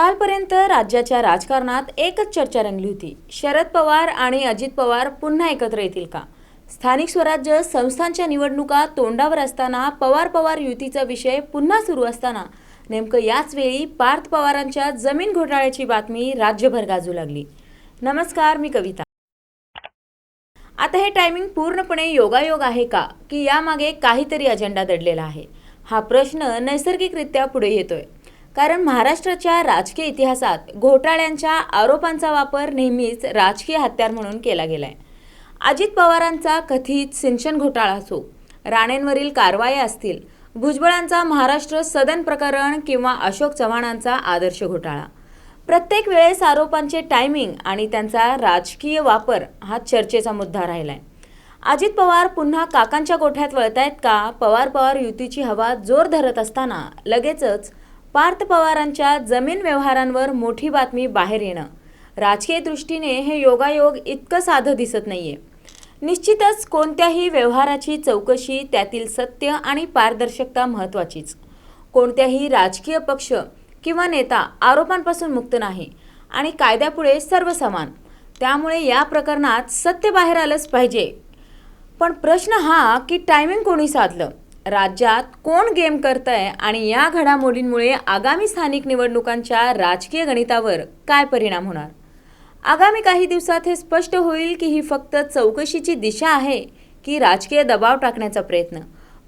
कालपर्यंत राज्याच्या राजकारणात एकच चर्चा रंगली होती. शरद पवार आणि अजित पवार पुन्हा एकत्र येतील का? स्थानिक स्वराज्य संस्थांच्या निवडणुका तोंडावर असताना पवार पवार युतीचा विषय पुन्हा सुरू असताना नेमकं याच वेळी पार्थ पवारांच्या जमीन घोटाळ्याची बातमी राज्यभर गाजू लागली. नमस्कार मी कविता. आता हे टायमिंग पूर्णपणे योगायोग आहे का? की यामागे काहीतरी अजेंडा दडलेला आहे? हा प्रश्न नैसर्गिकरित्या पुढे येतोय. कारण महाराष्ट्राच्या राजकीय इतिहासात घोटाळ्यांच्या आरोपांचा वापर नेहमीच राजकीय हत्यार म्हणून केला गेलाय. अजित पवारांचा कथित सिंचन घोटाळा असो राणेंवरील कारवाया असतील भुजबळांचा महाराष्ट्र सदन प्रकरण किंवा अशोक चव्हाणांचा आदर्श घोटाळा. प्रत्येक वेळेस आरोपांचे टायमिंग आणि त्यांचा राजकीय वापर हा चर्चेचा मुद्दा राहिलाय. अजित पवार पुन्हा काकांच्या गोठ्यात वळतायत का? पवार पवार युतीची हवा जोर धरत असताना लगेचच पार्थ पवारांच्या जमीन व्यवहारांवर मोठी बातमी बाहेर येणं. राजकीय दृष्टीने हे योगायोग इतकं साधं दिसत नाहीये. निश्चितच कोणत्याही व्यवहाराची चौकशी त्यातील सत्य आणि पारदर्शकता महत्त्वाचीच. कोणत्याही राजकीय पक्ष किंवा नेता आरोपांपासून मुक्त नाही आणि कायद्यापुढे सर्व समान त्यामुळे या प्रकरणात सत्य बाहेर आलंच पाहिजे. पण प्रश्न हा की टायमिंग कोणी साधलं? राज्यात कोण गेम करतंय आणि या घडामोडींमुळे आगामी स्थानिक निवडणुकांच्या राजकीय गणितावर काय परिणाम होणार? आगामी काही दिवसात हे स्पष्ट होईल की ही फक्त चौकशीची दिशा आहे की राजकीय दबाव टाकण्याचा प्रयत्न.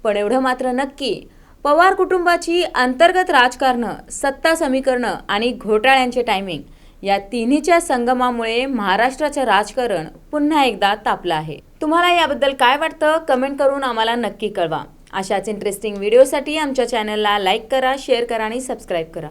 पण एवढं मात्र नक्की पवार कुटुंबाची अंतर्गत राजकारणं सत्ता समीकरणं आणि घोटाळ्यांचे टायमिंग या तिन्हीच्या संगमामुळे महाराष्ट्राचं राजकारण पुन्हा एकदा तापलं आहे. तुम्हाला याबद्दल काय वाटतं? कमेंट करून आम्हाला नक्की कळवा. अशाच इंटरेस्टिंग व्हिडिओसाठी आमच्या चॅनलला लाईक करा शेअर करा आणि सबस्क्राईब करा.